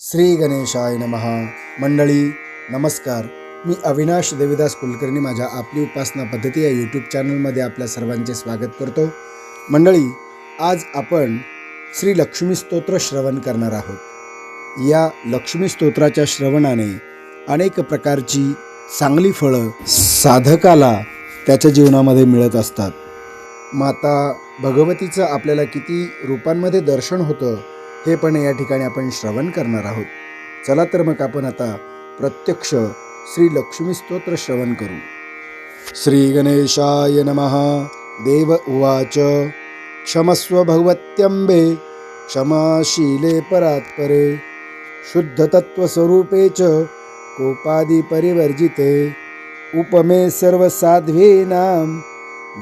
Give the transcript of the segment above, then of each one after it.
श्री गणेशाय नमहा मंडळी नमस्कार. मी अविनाश देविदास कुलकर्णी माझ्या आपली उपासना पद्धती या यूट्यूब चॅनलमध्ये आपल्या सर्वांचे स्वागत करतो. मंडळी आज आपण श्री लक्ष्मी स्तोत्र श्रवण करणार आहोत. या लक्ष्मी स्तोत्राच्या श्रवणाने अनेक प्रकारची चांगली फळं साधकाला त्याच्या जीवनामध्ये मिळत असतात. माता भगवतीचं आपल्याला किती रूपांमध्ये दर्शन होतं हे पण या ठिकाणी आपण श्रवण करणार आहोत. चला तर मग आपण आता प्रत्यक्ष श्री लक्ष्मी स्तोत्र श्रवण करू. श्री गणेशाय नमः. देव उवाच. क्षमस्व भगवत्यंबे क्षमाशीले परात्परे. शुद्धतत्त्वस्वरूपे च कोपादि परिवर्जिते उपमे सर्वसाध्वीनां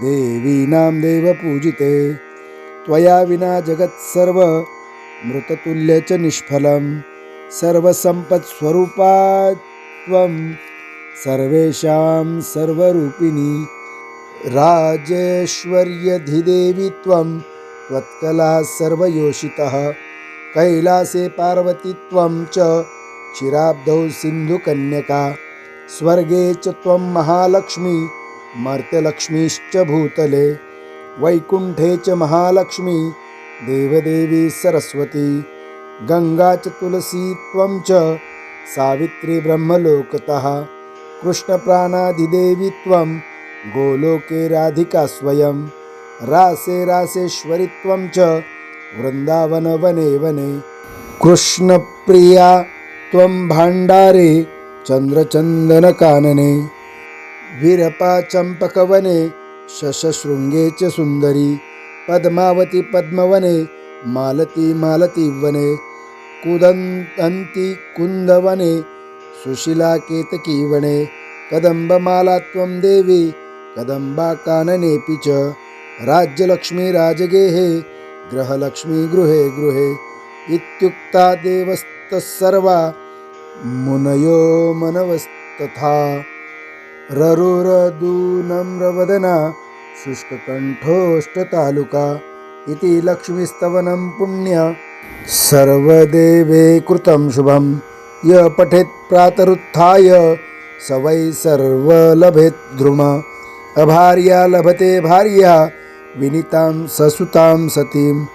देवीनां देवपूजिते त्वया विना जगत् मृततुल्यच मृततुल्य च निष्फलं सर्वसम्पत्स्वरूपा त्वं सर्वेषां सर्वरूपिणी। राजेश्वर्यधिदेवी त्वं त्वत्कला सर्वयोषितः। कैलासे पार्वती त्वं च क्षिराब्धौ सिन्धुकन्यका। स्वर्गे च त्वं महालक्ष्मी। मर्त्यलक्ष्मीश्च भूतले। वैकुण्ठे च महालक्ष्मी। देवदेवी सरस्वती गङ्गा च तुलसी त्वं च सावित्री ब्रह्मलोकतः कृष्णप्राणाधिदेवी त्वं गोलोके राधिका स्वयं रासे रासेश्वरि त्वं च वृन्दावनवने वने कृष्णप्रिया त्वं भाण्डारे चन्द्रचन्दनकानने विरपा चम्पकवने शशशृङ्गे च सुन्दरी पद्मावती पद्मवने मालती मालती वने कुदंती कुंदवने सुशिला केतकी वने कदम्बमाला त्वं देवी कदम्बाकाननेऽपि च राज्यलक्ष्मी राजगेहे ग्रहलक्ष्मी गृहे गृहे इत्युक्ता देवस्तसर्वा मुनयो मनवस्तथा ररुरदूनम्रवदना शुष्ककण्ठोष्टतालुका इति लक्ष्मीस्तवनं पुण्य। सर्वदेवे कृतं शुभं। य पठेत् प्रातरुत्थाय। स वै सर्वलभेत् द्रुम। अभार्या लभते भार्या। विनितां ससुतां सतीं।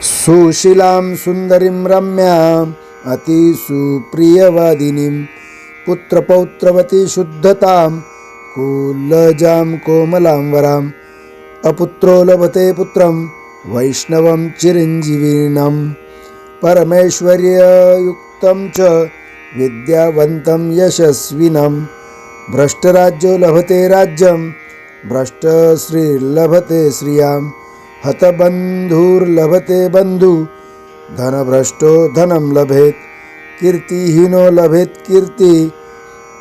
सुशीलां सुन्दरीं रम्याम्। अतिसुप्रियवादिनीं पुत्रपौत्रवती शुद्धतां। कुलजां कोमलां वराम्। अपुत्रो लभते पुत्रं वैष्णवं चिरञ्जीविनं परमेश्वर्ययुक्तं च विद्यावन्तं यशस्विनं। भ्रष्टराज्यो लभते राज्यं भ्रष्टश्रीर्लभते श्रियां। हतबन्धुर्लभते बन्धु धनभ्रष्टो धनं लभेत् कीर्तिहीनो लभेत् कीर्ति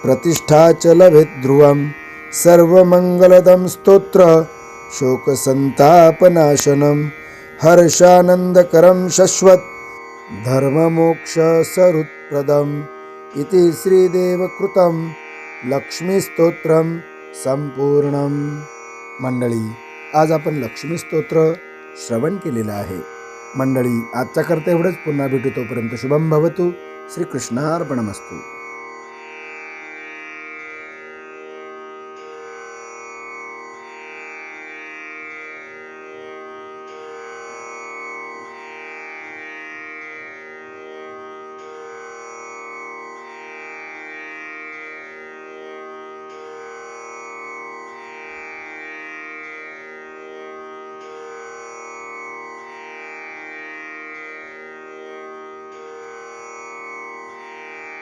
प्रतिष्ठा च लभेत् ध्रुवं। सर्वमङ्गलदं स्तोत्र शोकसन्तापनाशनं हर्षानन्दकरं शश्वत् धर्ममोक्षसरुत्प्रदम् इति श्रीदेवकृतं लक्ष्मीस्तोत्रं संपूर्णं मंडळी आज आपण लक्ष्मी स्तोत्र श्रवण केलेलं आहे। मंडळी आजच्या करता एवढंच. पुन्हा भेटू तोपर्यंत शुभम भवतु। श्रीकृष्णार्पणमस्तू।